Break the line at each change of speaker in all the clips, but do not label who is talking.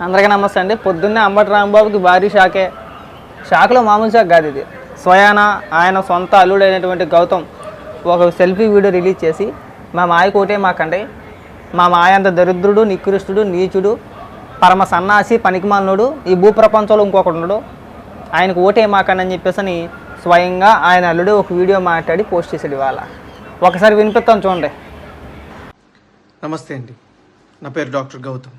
అందరికీ నమస్తే అండి. పొద్దున్నే అంబటి రాంబాబుకి భారీ షాకే. షాక్లో మామూలు షాక్ కాదు ఇది. స్వయాన ఆయన సొంత అల్లుడైనటువంటి గౌతమ్ ఒక సెల్ఫీ వీడియో రిలీజ్ చేసి మా మాయకు కోటే మాకండి. మా మాయ అంత దరిద్రుడు నికృష్టుడు నీచుడు పరమ సన్నాసి పనికిమాలనుడు ఈ భూప్రపంచంలో ఇంకొకడు ఆయనకు ఓటే మాకండి అని చెప్పేసి అని స్వయంగా ఆయన అల్లుడు ఒక వీడియో మాట్లాడి పోస్ట్ చేసాడు ఇవాళ. ఒకసారి వినిపిస్తాను చూడండి.
నమస్తే అండి. నా పేరు డాక్టర్ గౌతమ్.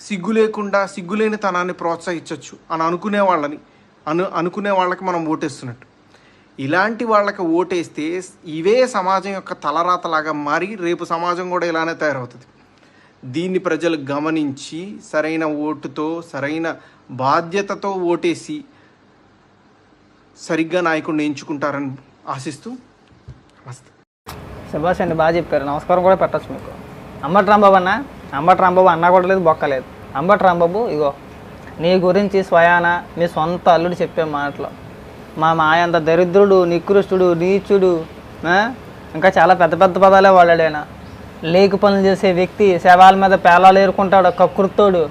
సిగ్గు లేకుండా సిగ్గులేని తనాన్ని ప్రోత్సహించవచ్చు అని అనుకునే వాళ్ళని అను అనుకునే వాళ్ళకి మనం ఓటేస్తున్నట్టు. ఇలాంటి వాళ్ళకి ఓటేస్తే ఇవే సమాజం యొక్క తలరాతలాగా మారి రేపు సమాజం కూడా ఇలానే తయారవుతుంది. దీన్ని ప్రజలు గమనించి సరైన ఓటుతో సరైన బాధ్యతతో ఓటేసి సరిగ్గా నాయకుడిని ఎంచుకుంటారని ఆశిస్తూ నమస్తే
సుభాష్ అండి బాగా చెప్పారు. నమస్కారం కూడా పెట్టచ్చు మీకు. అంబటి రాంబాబు అన్న? అంబటి రాంబాబు అన్నా కూడా లేదు బొక్కలేదు అంబటి రాంబాబు ఇగో నీ గురించి స్వయాన మీ సొంత అల్లుడు చెప్పే మాటలు. మా మాయంత దరిద్రుడు నికృష్టుడు నీచుడు ఇంకా చాలా పెద్ద పెద్ద పదాలే వాడాడైనా లేకు పనులు చేసే వ్యక్తి శవాల మీద పేలాలు ఏరుకుంటాడు కకృత్తోడు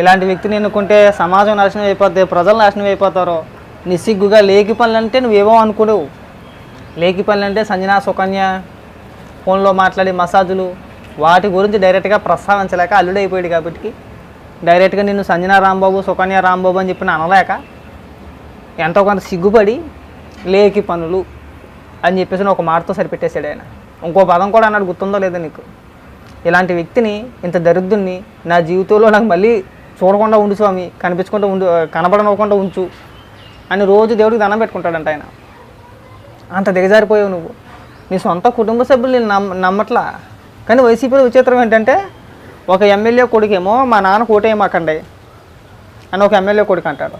ఇలాంటి వ్యక్తిని ఎన్నుకుంటే సమాజం నాశనం అయిపోద్ది ప్రజలు నాశనం అయిపోతారు. నిస్సిగ్గుగా లేకి పనులు అంటే నువ్వేమో అనుకోడు లేకి పనులు అంటే సంజనా సుకన్య ఫోన్లో మాట్లాడి మసాజులు వాటి గురించి డైరెక్ట్గా ప్రస్తావించలేక అల్లుడైపోయాడు కాబట్టి డైరెక్ట్గా నిన్ను సంజనా రాంబాబు సుకన్య రాంబాబు అని చెప్పిన అనలేక ఎంతో కొంత సిగ్గుపడి లేకి పనులు అని చెప్పేసి ఒక మాటతో సరిపెట్టేశాడు ఆయన. ఇంకో పదం కూడా అన్నాడు గుర్తుందో లేదో నీకు? ఇలాంటి వ్యక్తిని ఇంత దరిద్రుని నా జీవితంలో నాకు మళ్ళీ చూడకుండా ఉండు స్వామి కనిపించకుండా ఉండు కనబడనివ్వకుండా ఉంచు అని రోజు దేవుడికి దండం పెట్టుకుంటాడంట ఆయన. అంత దిగజారిపోయావు నువ్వు. నీ సొంత కుటుంబ సభ్యులు నేను నమ్మ నమ్మట్లా? కానీ వైసీపీలో విచిత్రం ఏంటంటే ఒక ఎమ్మెల్యే కొడుకేమో మా నాన్న కోటేయమాకండి అని ఒక ఎమ్మెల్యే కొడుకు అంటాడు.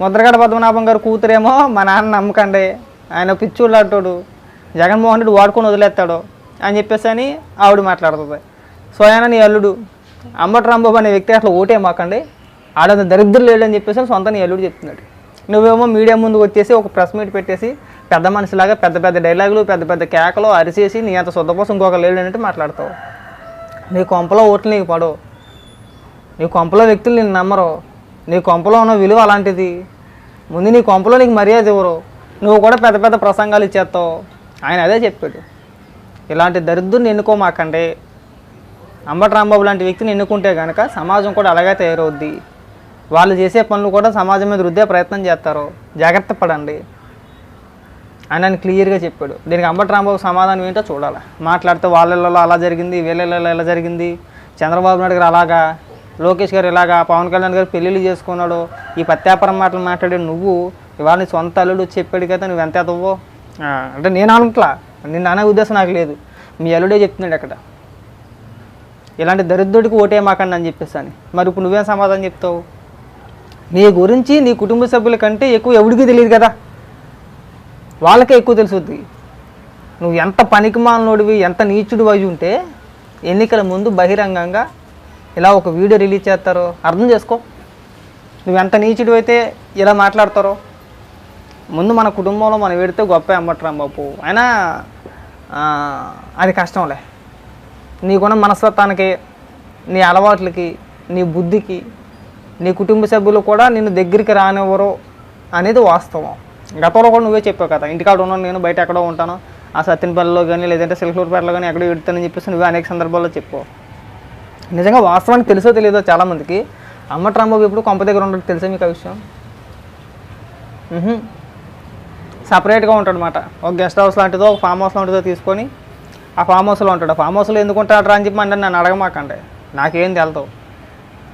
ముద్రగడ పద్మనాభం గారు కూతురేమో మా నాన్న నమ్మకండి. ఆయన పిచ్చోళ్ళు అంటాడు. జగన్మోహన్ రెడ్డి వాడుకొని వదిలేస్తాడు అని చెప్పేసి అని ఆవిడ మాట్లాడుతుంది. స్వయాన నీ అల్లుడు అంబటి రాంబాబు అనే వ్యక్తి అట్లా ఓటే మాకండి ఆడంత దరిద్రులు లేడు అని చెప్పేసి సొంత నీ అల్లుడు చెప్తున్నాడు. నువ్వేమో మీడియా ముందు వచ్చేసి ఒక ప్రెస్ మీట్ పెట్టేసి పెద్ద మనిషిలాగా పెద్ద పెద్ద డైలాగులు పెద్ద పెద్ద కేకలు అరిసేసి నీ అంత శుద్ధ కోసం ఇంకొక లేడు అన్నట్టు మాట్లాడతావు. నీ కొంపలో ఓట్లు నీకు పడవు. నీ కొంపలో వ్యక్తులు నేను నమ్మరు. నీ కొంపలో ఉన్న విలువ అలాంటిది. ముందు నీ కొంపలో నీకు మర్యాద ఇవ్వరు. నువ్వు కూడా పెద్ద పెద్ద ప్రసంగాలు ఇచ్చేస్తావు. ఆయన అదే చెప్పాడు. ఇలాంటి దరిద్రుని ఎన్నుకోమాకండి. అంబటి రాంబాబు లాంటి వ్యక్తిని ఎన్నుకుంటే కనుక సమాజం కూడా అలాగే తయారవుద్ది. వాళ్ళు చేసే పనులు కూడా సమాజం మీద రుద్దే ప్రయత్నం చేస్తారు. జాగ్రత్త పడండి. అని ఆయన క్లియర్గా చెప్పాడు. దీనికి అంబటి రాంబాబు సమాధానం ఏంటో చూడాలి. మాట్లాడితే వాళ్ళల్లో అలా జరిగింది వీళ్ళల్లో ఇలా జరిగింది. చంద్రబాబు నాయుడు గారు అలాగా లోకేష్ గారు ఇలాగా పవన్ కళ్యాణ్ గారు పెళ్ళిళ్ళు చేసుకున్నాడు. ఈ పత్యాపరం మాటలు మాట్లాడే నువ్వు ఇవాళ నీ సొంత అల్లుడు చెప్పాడు కదా నువ్వు ఎంత ఎదవో? అంటే నేను అనుకుంటా నిన్న అనే ఉద్దేశం నాకు లేదు. మీ అల్లుడే చెప్తున్నాడు అక్కడ. ఇలాంటి దరిద్రుడికి ఓటే మాకండి అని చెప్పేసి అని. మరి ఇప్పుడు నువ్వేం సమాధానం చెప్తావు? నీ గురించి నీ కుటుంబ సభ్యుల కంటే ఎక్కువ ఎవడికి తెలియదు కదా? వాళ్ళకే ఎక్కువ తెలుసుద్ది. నువ్వు ఎంత పనికిమాలనోడివి ఎంత నీచుడు అయి ఉంటే ఎన్నికల ముందు బహిరంగంగా ఇలా ఒక వీడియో రిలీజ్ చేస్తారో అర్థం చేసుకో. నువ్వు ఎంత నీచుడు అయితే ఇలా మాట్లాడతారో. ముందు మన కుటుంబంలో మనం పెడితే గొప్ప అమ్మట్రా బాపు. అయినా అది కష్టంలే. నీకున్న మనస్తత్వానికి నీ అలవాట్లకి నీ బుద్ధికి నీ కుటుంబ సభ్యులు కూడా నిన్ను దగ్గరికి రానివ్వరు అనేది వాస్తవం. గతంలో కూడా నువ్వే చెప్పావు కదా ఇంటికాడ ఉన్నాను నేను బయట ఎక్కడో ఉంటాను ఆ సత్యనపల్లిలో కానీ లేదంటే సిల్కలూరుపేటలో కానీ ఎక్కడో ఎడుతానని చెప్పేసి నువ్వే అనేక సందర్భాల్లో చెప్పావు. నిజంగా వాస్తవానికి తెలుసో తెలియదో చాలామందికి అమ్మ రాంబాబు ఎప్పుడు కొంప దగ్గర ఉంటాడు తెలుసా మీకు ఆ విషయం? సపరేట్గా ఉంటాడు అనమాట ఒక గెస్ట్ హౌస్ లాంటిదో ఒక ఫామ్ హౌస్ లాంటిదో తీసుకొని ఆ ఫామ్ హౌస్లో ఉంటాడు. ఆ ఫామ్ హౌస్లో ఎందుకు ఉంటాడు అని చెప్పి అంటే నన్ను అడగమాకండి. నాకేం తెలుతావు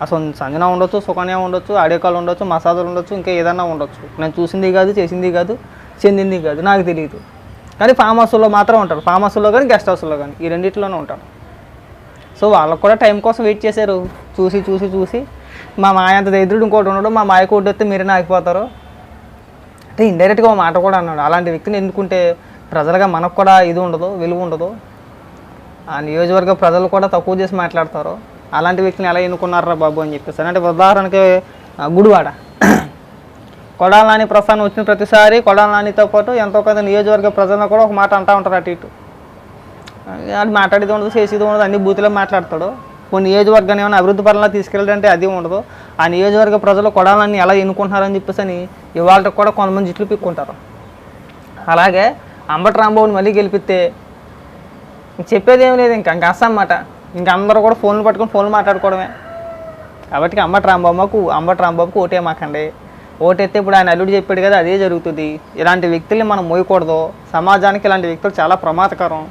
అసలు సంజన ఉండొచ్చు సుకన్య ఉండొచ్చు ఆడియోకాల్ ఉండొచ్చు మసాదులు ఉండొచ్చు ఇంకా ఏదైనా ఉండొచ్చు. నేను చూసింది కాదు చేసింది కాదు చెందింది కాదు నాకు తెలియదు కానీ ఫామ్ హౌస్లో మాత్రం ఉంటారు. ఫామ్ హౌస్లో కానీ గెస్ట్ హౌస్లో కానీ ఈ రెండింటిలోనే ఉంటాడు సో వాళ్ళకు కూడా టైం కోసం వెయిట్ చేశారు. చూసి చూసి చూసి. మా మాయ అంత దరిద్రుడు ఇంకోటి ఉండడు. మా మాయ కోటి వస్తే మీరే ఆగిపోతారు? అంటే ఇండైరెక్ట్గా ఒక మాట కూడా అన్నాడు. అలాంటి వ్యక్తిని ఎన్నుకుంటే ప్రజలుగా మనకు కూడా ఇది ఉండదు విలువ ఉండదు. ఆ నియోజకవర్గ ప్రజలు కూడా తక్కువ చేసి మాట్లాడతారు. అలాంటి వ్యక్తిని ఎలా ఎన్నుకున్నారా బాబు అని చెప్పేసి అంటే ఉదాహరణకి గుడివాడ. కొడాల ప్రస్థానం వచ్చిన ప్రతిసారి కొడాలనితో పాటు ఎంతో కొంత నియోజకవర్గ ప్రజలను కూడా ఒక మాట అంటూ ఉంటారు అటు ఇటు. అది మాట్లాడేది ఉండదు చేసేది ఉండదు అన్ని బూతులో మాట్లాడతాడు. కొన్ని నియోజకవర్గాన్ని ఏమైనా అభివృద్ధి పరంగా తీసుకెళ్ళాలంటే అది ఉండదు. ఆ నియోజకవర్గ ప్రజలు కొడాలని ఎలా ఎన్నుకుంటున్నారని చెప్పేసి అని ఇవాళ కూడా కొంతమంది జిట్లు పిక్కుంటారు. అలాగే అంబటి రాంబాబుని మళ్ళీ గెలిపిస్తే చెప్పేది ఏం లేదు ఇంకా ఇంకా అన్నమాట. ఇంకా అందరూ కూడా ఫోన్లు పట్టుకొని ఫోన్లు మాట్లాడుకోవడమే. కాబట్టి అంబటి రాంబాబుకు అంబటి రాంబాబుకు ఓటే మాకండి. ఓటెత్తే ఇప్పుడు ఆయన అల్లుడు చెప్పాడు కదా అదే జరుగుతుంది. ఇలాంటి వ్యక్తుల్ని మనం మోయకూడదు. సమాజానికి ఇలాంటి వ్యక్తులు చాలా ప్రమాదకరం.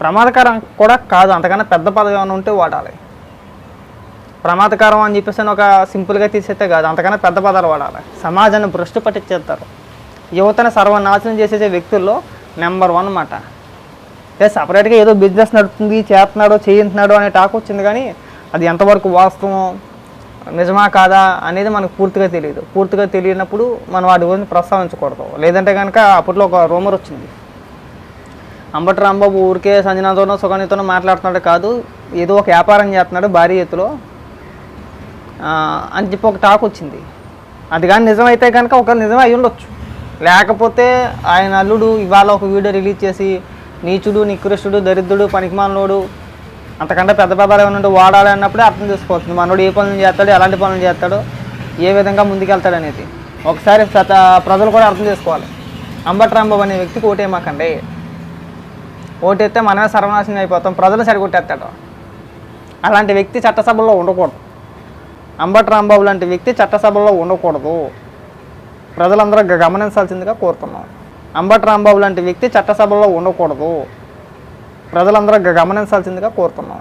ప్రమాదకరం కూడా కాదు అంతకన్నా పెద్ద పదవి ఏమైనా ఉంటే వాడాలి. ప్రమాదకరం అని చెప్పేసి అని ఒక సింపుల్గా తీసేస్తే కాదు అంతకన్నా పెద్ద పదాలు వాడాలి. సమాజాన్ని భ్రష్టు పట్టించేస్తారు. యువతను సర్వనాశనం చేసే వ్యక్తుల్లో నెంబర్ వన్ అన్నమాట లేదా సపరేట్గా ఏదో బిజినెస్ నడుపుతుంది చేస్తున్నాడో చేయించున్నాడో అనే టాక్ వచ్చింది కానీ అది ఎంతవరకు వాస్తవం నిజమా కాదా అనేది మనకు పూర్తిగా తెలియదు పూర్తిగా తెలియనప్పుడు మనం వాటి గురించి ప్రస్తావించకూడదు. లేదంటే కనుక అప్పట్లో ఒక రూమర్ వచ్చింది. అంబటి రాంబాబు ఊరికే సంజనాతోనో సుగణితోనో మాట్లాడుతున్నాడు కాదు ఏదో ఒక వ్యాపారం చేస్తున్నాడు భారీ ఎత్తులో అని చెప్పి ఒక టాక్ వచ్చింది. అది కానీ నిజమైతే కనుక ఒక నిజమే అయి ఉండొచ్చు. లేకపోతే ఆయన అల్లుడు ఇవాళ ఒక వీడియో రిలీజ్ చేసి నీచుడు నికృష్టుడు దరిద్రుడు పనికిమాలినోడు అంతకంటే పెద్ద పెద్దలు ఏమైనా వాడాలి అన్నప్పుడే అర్థం చేసుకోవచ్చు. మనోడు ఏ పనులు చేస్తాడు ఎలాంటి పనులు చేస్తాడో ఏ విధంగా ముందుకెళ్తాడు అనేది. ఒకసారి ప్రత ప్రజలు కూడా అర్థం చేసుకోవాలి. అంబట్రాంబాబు అనే వ్యక్తికి ఓటేమాకండి ఓటేస్తే మనమే సర్వనాశనం అయిపోతాం ప్రజలు సరిగొట్టేస్తాడు. అలాంటి వ్యక్తి చట్టసభలో ఉండకూడదు. అంబట్రాంబాబు లాంటి వ్యక్తి చట్టసభలో ఉండకూడదు. ప్రజలందరూ గమనించాల్సిందిగా కోరుతున్నాం. అంబటి రాంబాబు లాంటి వ్యక్తి చట్టసభలో ఉండకూడదు. ప్రజలందరూ గమనించాల్సిందిగా కోరుతున్నాం.